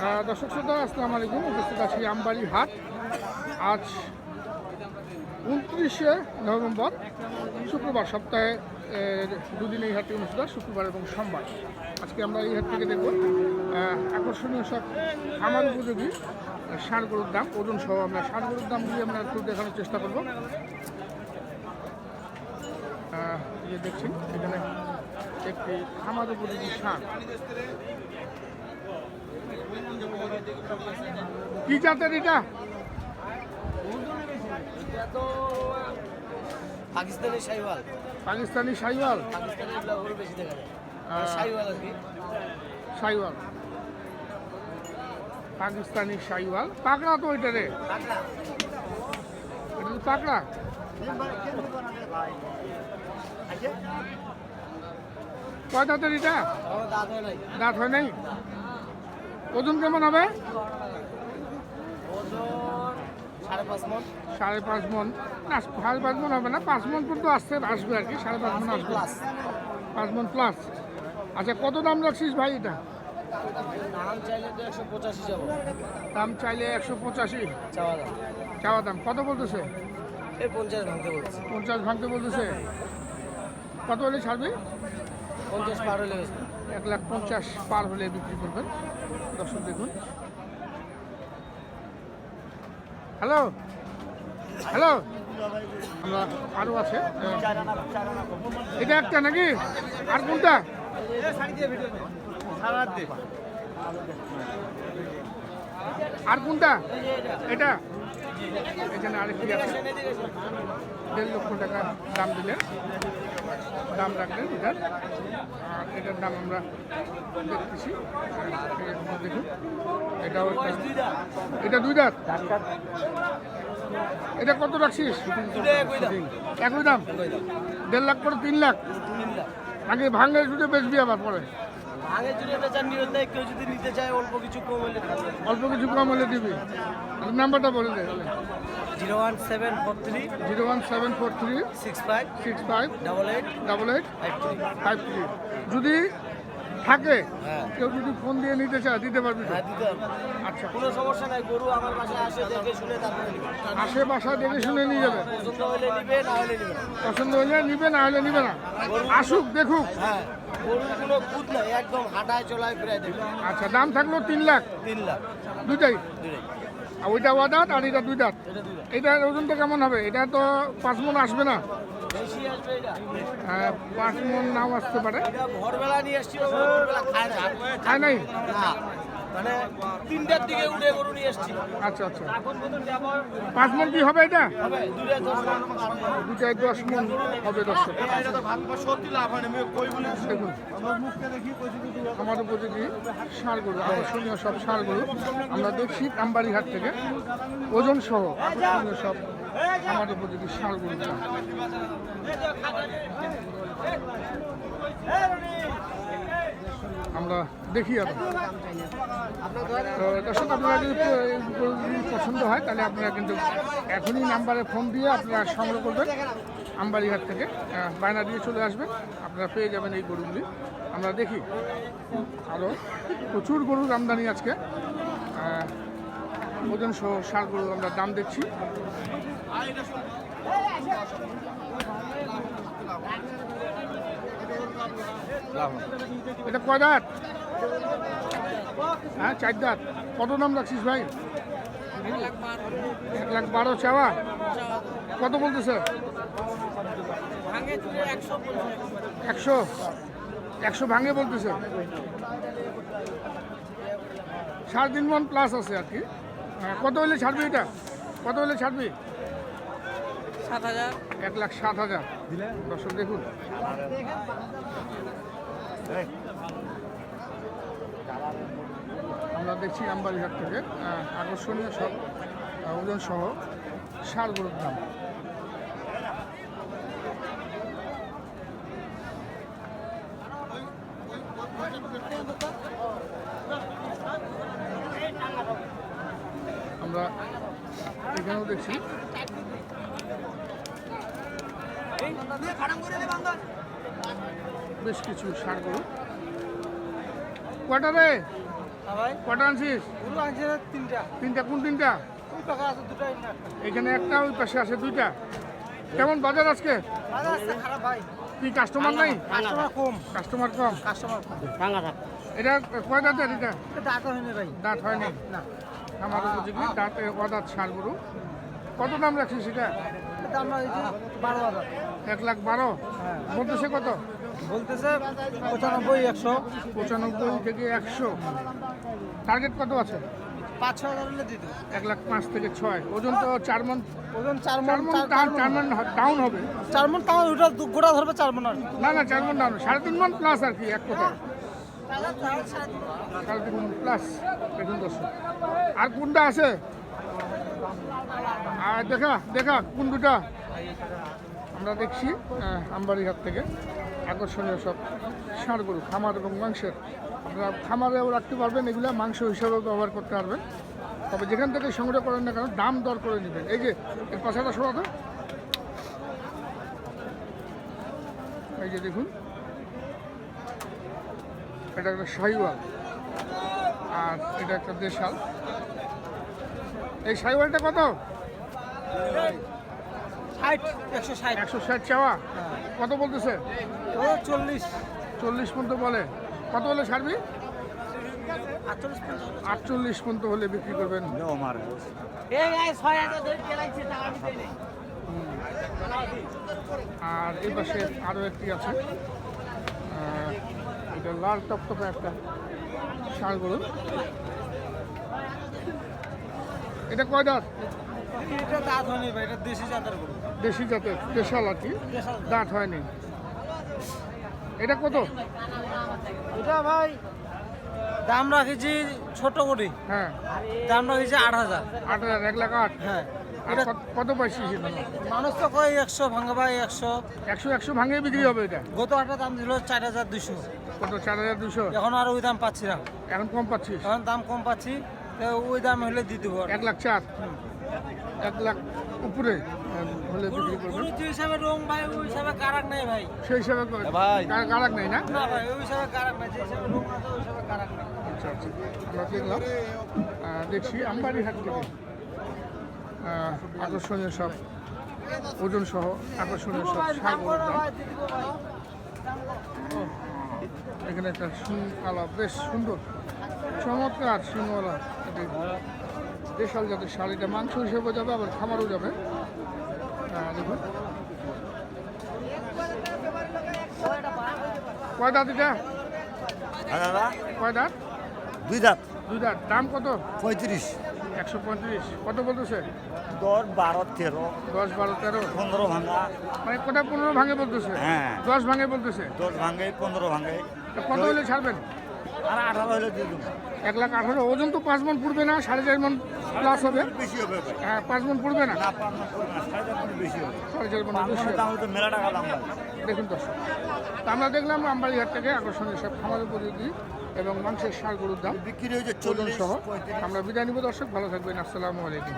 দর্শক শ্রোতা আসসালামু আলাইকুম। উপস্থিত আছি আমবাড়ি হাট। আজ উনত্রিশে নভেম্বর শুক্রবার সপ্তাহে দুদিন এই হাটটি অনুষ্ঠিত হয়, শুক্রবার এবং সোমবার। আজকে আমরা এই হাট থেকে দেখব আকর্ষণীয় সব খামার উপযোগী ষাঁড় গরুর দাম ওজন সহ আমরা ষাঁড় গরুর দাম দিয়ে আমরা একটু দেখানোর চেষ্টা করব। দেখছেন এখানে একটি খামার উপযোগী ষাঁড় কি জাতের এটা? পাকিস্তানি শাহিওয়াল পাকিস্তানি সাইওয়াল? পাকিস্তানি এগুলো গরু বেশি দেখা যায়। আহ, আর কি? সাইওয়াল। পাকিস্তানি পাকড়া তো ওইটা রে। কাঁকড়া এটা তো পাকড়া। কয় দাঁতের এটা? হয় দাঁত হয় নাই? ওজন কেমন হবে? সাড়ে পাঁচ মন। মন। না সাড়ে পাঁচ মন হবে না পাঁচ মন পর্যন্ত আসতে আসবে আর কি সাড়ে পাঁচ মন আসবে। পাঁচ মন প্লাস আচ্ছা কত দাম রাখছিস ভাই এটা? দাম চাইলে একশো পঁচাশি চাওয়া দাম। কত বলতেছে? পঞ্চাশ ভাঙতে বলতেছে। কত হলে ছাড়বি? পঞ্চাশ পার হলে এক লাখ পঞ্চাশ পার হলে বিক্রি করবেন। দর্শক দেখুন। হ্যালো? হ্যালো? আমরা আরও আছে। এটা একটা নাকি? আর কোনটা? আর কোনটা? এটা? এখানে আরেকটি আছে। দেড় লক্ষ টাকা দাম দিলেন। দাম রাখলেন এটার। আর এটার দাম আমরা দেখতেছি। দেখুন এটাও এটা দুই দাঁত? এটা কত রাখছিস? একই দাম? দেড় লাখ করে তিন লাখ? আগে ভাঙে শুধু বেচবি আবার পরে? আগে যদি এটা নিয়ত নেই কেউ যদি নিতে চায় অল্প কিছু কম হলে অল্প কিছু কম হলে দিবি। নাম্বারটা বলে দে zero one seven four three zero one seven four three six five six five double eight double eight five three five three যদি থাকে হ্যাঁ। কেউ যদি ফোন দিয়ে নিতে চায় দিতে পারবি? হ্যাঁ দিতে হবে আচ্ছা। কোনো সমস্যা নাই গরু আমার বাসায় আসে দেখে শুনে তারপরে নিবে। বাসা দেখে শুনে নিয়ে যাবে। পছন্দ হলে নিবে না হলে নিবে না। পছন্দ হলে নিবে না হলে নিবে না। আসুক দেখুক। হ্যাঁ কোনো খুদ নাই একদম হাঁটায় চলায় প্রায় দেখবে আচ্ছা দাম থাকল তিন লাখ। তিন লাখ। দুইটাই? দুটাই আর ওইটা ওয়া দাঁত আর এটা দুই দাঁত। এটা এটার ওজনটা কেমন হবে? এটা তো পাঁচ মন আসবে না? এটা। পাঁচ মন নাও আসতে পারে। খায় নাই? মানে তিনটার দিকে উঠে গরু নিয়ে এসছি। আচ্ছা আচ্ছা। পাঁচ মন কি হবে এটা? দশ দুটায় দশ মন হবে দেখুন আমার উপযোগী ষাঁড় গরু আকর্ষণীয় সব ষাঁড় গরু আমরা দেখছি আমবাড়ি হাট থেকে ওজন সহ আকর্ষণীয় সব আমার উপযোগী ষাঁড় গরু আমরা দেখি আর তো দর্শক আপনারা যদি পছন্দ হয়, তাহলে আপনারা কিন্তু এখনই নাম্বারে ফোন দিয়ে আপনারা সংগ্রহ করবেন। আমবাড়িহাট থেকে বায়না দিয়ে চলে আসবেন। আপনারা পেয়ে যাবেন এই গরুগুলি। আমরা দেখি। আরও প্রচুর গরুর আমদানি আজকে। ওজন সহ সার গরু আমরা দাম দেখছি। এটা কয় দাঁত? হ্যাঁ চার দাঁত। কত দাম রাখছিস ভাই? এক লাখ বারো চাওয়া। কত বলতেছে? একশো। একশো ভাঙে বলতেছে। সাড়ে তিন মন প্লাস আছে আর কি। হ্যাঁ, কত হলে ছাড়বি এটা? কত হলে ছাড়বি? সাত হাজার। এক লাখ সাত হাজার। দর্শক দেখুন। আমরা দেখছি আমবাড়িঘাট থেকে আকর্ষণীয় সব ওজন সহ সার গরুর দাম। আমরা এখানেও দেখছি বেশ কিছু সার গরু। কটা রে? হ্যাঁ কটা আনছিস? তিনটা। তিনটা কোন তিনটা? এখানে একটা ওই পাশে আছে দুইটা। কেমন বাজার আজকে? কি কাস্টমার নাই? কাস্টমার কম। কাস্টমার কম? কাস্টমার কম। এটা কয় দাঁতের এটা? দাঁত হয়নি ভাই। দাঁত হয়নি? না। আমার উপযোগী দাঁতে অদাঁত ষাঁড় গরু। কত দাম রাখছিস এটা? দাম বারো হাজার। এক লাখ বারো। বলতেছে কত? বলতেছে পঁচানব্বই একশো। পঁচানব্বই থেকে একশো। টার্গেট কত আছে? পাঁচ ছ হাজার হলে দিত। এক লাখ পাঁচ থেকে ছয়। ওজন তো চার মন ওজন চার মন চার- মন ডাউন হবে। চার মন তাও ওটা গোটা ধরবে চার মন আর না না চার মন ডাউন সাড়ে তিন মন প্লাস আর কি এক কথা সাড়ে তিন মন। প্লাস দেখুন দর্শক আর কোনটা আছে? আর দেখা দেখা কোন দুটা? আমরা দেখছি আহ, আমবাড়িহাট থেকে আকর্ষণীয় সব ষাঁড় গরু খামার এবং মাংসের। আপনারা খামারেও রাখতে পারবেন এগুলা মাংস হিসাবেও ব্যবহার করতে পারবেন। তবে যেখান থেকে সংগ্রহ করেন না কেন দাম দর করে নেবেন। এই যে এর পাশাটা শোনা তো। এই যে দেখুন এটা একটা শাহিওয়াল আর এটা একটা দেশাল। এই শাহিওয়ালটা কত? ষাট একশো ষাট। একশো ষাট চাওয়া? কত বলতেছে? ও চল্লিশ। চল্লিশ পর্যন্ত বলে। কত হলে ছাড়বি? আটচল্লিশ পর্যন্ত হলে বিক্রি করবেন। আর এই পাশে আরও একটি আছে। এটা লাল টপটপে একটা ষাঁড় গরু এটা কয় দাঁত? এটা দাঁত হয়নি ভাই এটা দেশি জাতের গরু। দেশি জাতের স্পেশাল আর কি। দাঁত হয়নি। এটা কত? এটা ভাই দাম রাখেছি ছোট করে হ্যাঁ। দাম রাখেছি আট হাজার। আট হাজার এক লাখ আট? হ্যাঁ। এটা কত- পাইছিস এটা মানুষ তো কয় একশো ভাঙা ভাই একশো। একশো একশো ভাঙে বিক্রি হবে এটা? গত হাটের দাম ছিল চার হাজার দুশো কত চার হাজার দুশো এখন আর ওই দাম পাচ্ছি না। এখন কম পাচ্ছি এখন দাম কম পাচ্ছি ওই দাম হলে দিয়ে দেবো এক লাখ চার? এক লাখ উপরে হলে বিক্রি করবেন। যে হিসাবে রং ভাই ওই হিসাবে কারাক নেই ভাই। সেই হিসাবে ভাই। গাড়াক নেই না? না ভাই ওই হিসাবে কারাক নেই যে হিসাবে রং আছে ওই হিসাবে কারাক নেই। আচ্ছা আচ্ছা। আমরা দেখলাম। দেখছি আমবাড়ি হাট থেকে আকর্ষণীয় সব ওজন সহ আকর্ষণীয় সব সাগর এখানে একটা শুনওয়ালা বেশ সুন্দর। চমৎকার এটি দেশাল জাতের শাড়িটা মাংস হিসেবে যাবে আবার খামারও যাবে। আহ, দেখুন। কয় দাঁত এটা? হ্যাঁ দাদা। কয় দাঁত? দুই দাঁত। দুই দাঁত। দাম কত? পঁয়ত্রিশ। একশো পঁয়ত্রিশ। কত বলতেছে? দশ বারো তেরো। দশ বারো তেরো। পনেরো ভাঙা। মানে কোটা পনেরো ভাঙে বলতেছে? হ্যাঁ। দশ ভাঙে বলতেছে? দশ ভাঙে পনেরো ভাঙে। কত হলে ছাড়বেন? আর আঠারো হলে দিয়ে দেবো। এক লাখ আঠারো। ওজন তো পাঁচ মন পড়বে না সাড়ে চার মন প্লাস হবে। হ্যাঁ পাঁচ মন পড়বে না? সাড়ে চার মন বেশি দেখুন দর্শক তা আমরা দেখলাম আমবাড়িহাট থেকে আকর্ষণীয় সব খামারের উপযোগী এবং মাংসের সার গরুর দাম বিক্রি হয়েছে চলুন চল্লিশ সহ। আমরা বিদায় নিব দর্শক ভালো থাকবেন আসসালামু আলাইকুম।